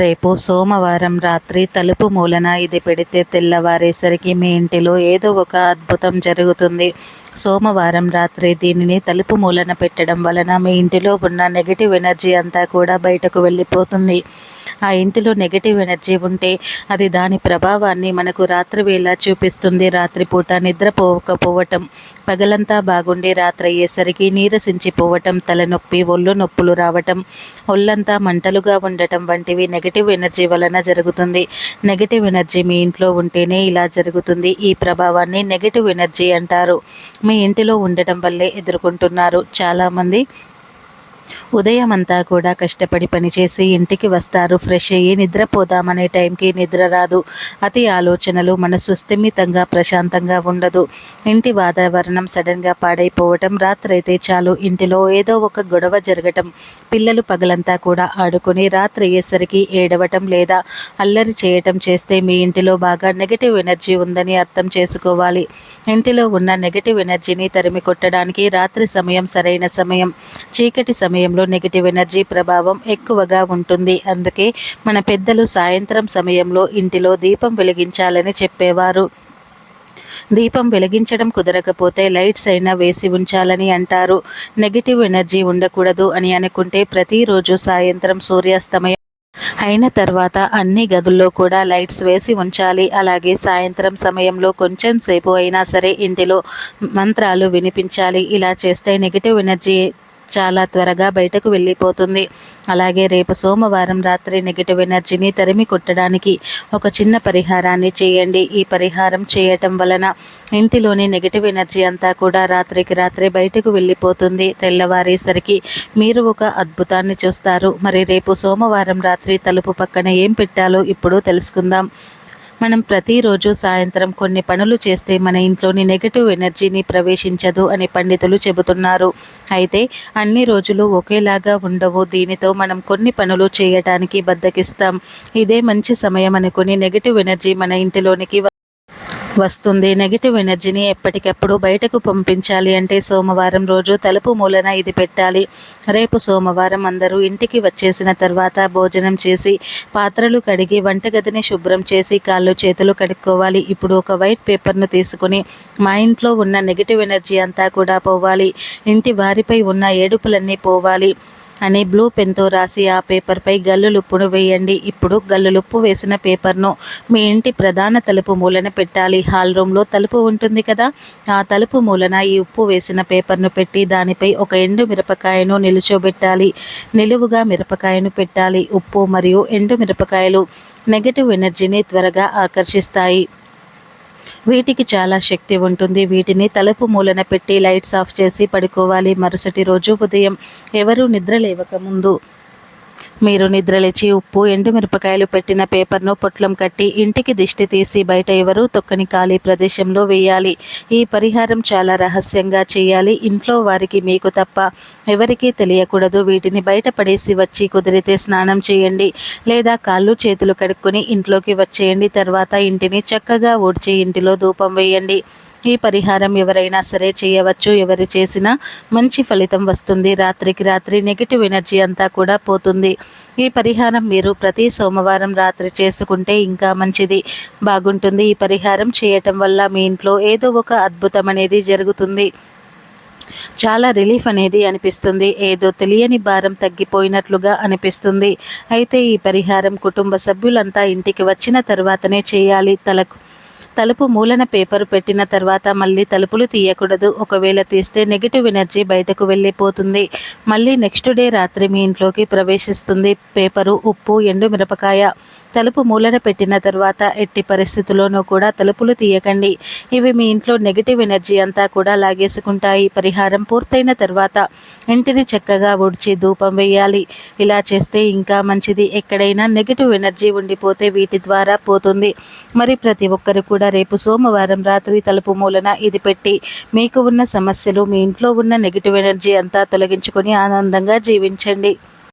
రేపు సోమవారం రాత్రి తలుపు మూలన ఇది పెడితే తెల్లవారేసరికి మీ ఇంటిలో ఏదో ఒక అద్భుతం జరుగుతుంది. సోమవారం రాత్రి దీనిని తలుపు మూలన పెట్టడం వలన మీ ఇంటిలో ఉన్న నెగిటివ్ ఎనర్జీ అంతా కూడా బయటకు వెళ్ళిపోతుంది. ఆ ఇంటిలో నెగిటివ్ ఎనర్జీ ఉంటే అది దాని ప్రభావాన్ని మనకు రాత్రి వేళ చూపిస్తుంది. రాత్రిపూట నిద్రపోకపోవటం పగలంతా బాగుండి రాత్రి అయ్యేసరికి నీరసించిపోవటం తలనొప్పి ఒళ్ళు నొప్పులు రావటం ఒళ్ళంతా మంటలుగా ఉండటం వంటివి నెగిటివ్ ఎనర్జీ వలన జరుగుతుంది. నెగిటివ్ ఎనర్జీ మీ ఇంట్లో ఉంటేనే ఇలా జరుగుతుంది. ఈ ప్రభావాన్ని నెగిటివ్ ఎనర్జీ అంటారు. మీ ఇంటిలో ఉండటం వల్లే ఎదుర్కొంటున్నారు చాలామంది. ఉదయం అంతా కూడా కష్టపడి పనిచేసి ఇంటికి వస్తారు. ఫ్రెష్ అయ్యి నిద్రపోదామనే టైంకి నిద్ర రాదు. అతి ఆలోచనలు మనసు స్థిమితంగా ప్రశాంతంగా ఉండదు. ఇంటి వాతావరణం సడన్గా పాడైపోవటం రాత్రైతే చాలు. ఇంటిలో ఏదో ఒక గొడవ జరగటం పిల్లలు పగలంతా కూడా ఆడుకొని రాత్రి అయ్యేసరికి ఏడవటం లేదా అల్లరి చేయటం చేస్తే మీ ఇంటిలో బాగా నెగిటివ్ ఎనర్జీ ఉందని అర్థం చేసుకోవాలి. ఇంటిలో ఉన్న నెగిటివ్ ఎనర్జీని తరిమి కొట్టడానికి రాత్రి సమయం సరైన సమయం. చీకటి సమయంలో నెగిటివ్ ఎనర్జీ ప్రభావం ఎక్కువగా ఉంటుంది. అందుకే మన పెద్దలు సాయంత్రం సమయంలో ఇంటిలో దీపం వెలిగించాలని చెప్పేవారు. దీపం వెలిగించడం కుదరకపోతే లైట్స్ అయినా వేసి ఉంచాలని అంటారు. నెగిటివ్ ఎనర్జీ ఉండకూడదు అని అనుకుంటే ప్రతిరోజు సాయంత్రం సూర్యాస్తమయం అయిన తర్వాత అన్ని గదుల్లో కూడా లైట్స్ వేసి ఉంచాలి. అలాగే సాయంత్రం సమయంలో కొంచెం సేపు అయినా సరే ఇంటిలో మంత్రాలు వినిపించాలి. ఇలా చేస్తే నెగిటివ్ ఎనర్జీ చాలా త్వరగా బయటకు వెళ్ళిపోతుంది. అలాగే రేపు సోమవారం రాత్రి నెగిటివ్ ఎనర్జీని తరిమి కొట్టడానికి ఒక చిన్న పరిహారాన్ని చేయండి. ఈ పరిహారం చేయటం వలన ఇంటిలోని నెగిటివ్ ఎనర్జీ అంతా కూడా రాత్రికి రాత్రి బయటకు వెళ్ళిపోతుంది. తెల్లవారేసరికి మీరు ఒక అద్భుతాన్ని చూస్తారు. మరి రేపు సోమవారం రాత్రి తలుపు పక్కన ఏం పెట్టాలో ఇప్పుడు తెలుసుకుందాం. మనం ప్రతిరోజు సాయంత్రం కొన్ని పనులు చేస్తే మన ఇంట్లోని నెగటివ్ ఎనర్జీని ప్రవేశించదు అని పండితులు చెబుతున్నారు. అయితే అన్ని రోజులు ఒకేలాగా ఉండవు. దీనితో మనం కొన్ని పనులు చేయటానికి బద్దకిస్తాం. ఇదే మంచి సమయం అనుకుని నెగటివ్ ఎనర్జీ మన ఇంటిలోనికి వస్తుంది. నెగిటివ్ ఎనర్జీని ఎప్పటికప్పుడు బయటకు పంపించాలి అంటే సోమవారం రోజు తలుపు మూలన ఇది పెట్టాలి. రేపు సోమవారం అందరూ ఇంటికి వచ్చేసిన తర్వాత భోజనం చేసి పాత్రలు కడిగి వంటగదిని శుభ్రం చేసి కాళ్ళు చేతులు కడుక్కోవాలి. ఇప్పుడు ఒక వైట్ పేపర్ను తీసుకుని మా ఇంట్లో ఉన్న నెగిటివ్ ఎనర్జీ అంతా కూడా పోవాలి. ఇంటి వారిపై ఉన్న ఏడుపులన్నీ పోవాలి. అని బ్లూ పెన్తో రాసి ఆ పేపర్పై గల్లులుప్పును వేయండి. ఇప్పుడు గల్లులుప్పు వేసిన పేపర్ను మీ ఇంటి ప్రధాన తలుపు మూలన పెట్టాలి. హాల్ రూమ్లో తలుపు ఉంటుంది కదా? ఆ తలుపు మూలన ఈ ఉప్పు వేసిన పేపర్ను పెట్టి దానిపై ఒక ఎండు మిరపకాయను నిలుచోబెట్టాలి. నిలువుగా మిరపకాయను పెట్టాలి. ఉప్పు మరియు ఎండు మిరపకాయలు నెగటివ్ ఎనర్జీని త్వరగా ఆకర్షిస్తాయి. వీటికి చాలా శక్తి ఉంటుంది. వీటిని తలుపు మూలన పెట్టి లైట్స్ ఆఫ్ చేసి పడుకోవాలి. మరుసటి రోజు ఉదయం ఎవరూ నిద్ర లేవకముందు మీరు నిద్రలేచి ఉప్పు ఎండుమిరపకాయలు పెట్టిన పేపర్ను పొట్లం కట్టి ఇంటికి దిష్టి తీసి బయట ఎవరూ తొక్కని ఖాళీ ప్రదేశంలో వేయాలి. ఈ పరిహారం చాలా రహస్యంగా చేయాలి. ఇంట్లో వారికి మీకు తప్ప ఎవరికీ తెలియకూడదు. వీటిని బయట పడేసి వచ్చి కుదిరితే స్నానం చేయండి. లేదా కాళ్ళు చేతులు కడుక్కొని ఇంట్లోకి వచ్చేయండి. తర్వాత ఇంటిని చక్కగా ఊడ్చి ఇంటిలో ధూపం వేయండి. ఈ పరిహారం ఎవరైనా సరే చేయవచ్చు. ఎవరు చేసినా మంచి ఫలితం వస్తుంది. రాత్రికి రాత్రి నెగిటివ్ ఎనర్జీ అంతా కూడా పోతుంది. ఈ పరిహారం మీరు ప్రతి సోమవారం రాత్రి చేసుకుంటే ఇంకా మంచిది. బాగుంటుంది. ఈ పరిహారం చేయటం వల్ల మీ ఇంట్లో ఏదో ఒక అద్భుతం అనేది జరుగుతుంది. చాలా రిలీఫ్ అనేది అనిపిస్తుంది. ఏదో తెలియని భారం తగ్గిపోయినట్లుగా అనిపిస్తుంది. అయితే ఈ పరిహారం కుటుంబ సభ్యులంతా ఇంటికి వచ్చిన తర్వాతనే చేయాలి. తలకు తలుపు మూలన పేపర్ పెట్టిన తర్వాత మళ్ళీ తలుపులు తీయకూడదు. ఒకవేళ తీస్తే నెగిటివ్ ఎనర్జీ బయటకు వెళ్ళిపోతుంది. మళ్ళీ నెక్స్ట్ డే రాత్రి మీ ఇంట్లోకి ప్రవేశిస్తుంది. పేపరు ఉప్పు ఎండు మిరపకాయ. తలుపు మూలన పెట్టిన తర్వాత ఎట్టి పరిస్థితుల్లోనూ కూడా తలుపులు తీయకండి. ఇవి మీ ఇంట్లో నెగిటివ్ ఎనర్జీ అంతా కూడా లాగేసుకుంటాయి. పరిహారం పూర్తయిన తర్వాత ఇంటిని చక్కగా ఉడిచి ధూపం వేయాలి. ఇలా చేస్తే ఇంకా మంచిది. ఎక్కడైనా నెగిటివ్ ఎనర్జీ ఉండిపోతే వీటి ద్వారా పోతుంది. మరి ప్రతి ఒక్కరు కూడా రేపు సోమవారం రాత్రి తలుపు మూలన ఇది పెట్టి మీకు ఉన్న సమస్యలు మీ ఇంట్లో ఉన్న నెగిటివ్ ఎనర్జీ అంతా తొలగించుకొని ఆనందంగా జీవించండి.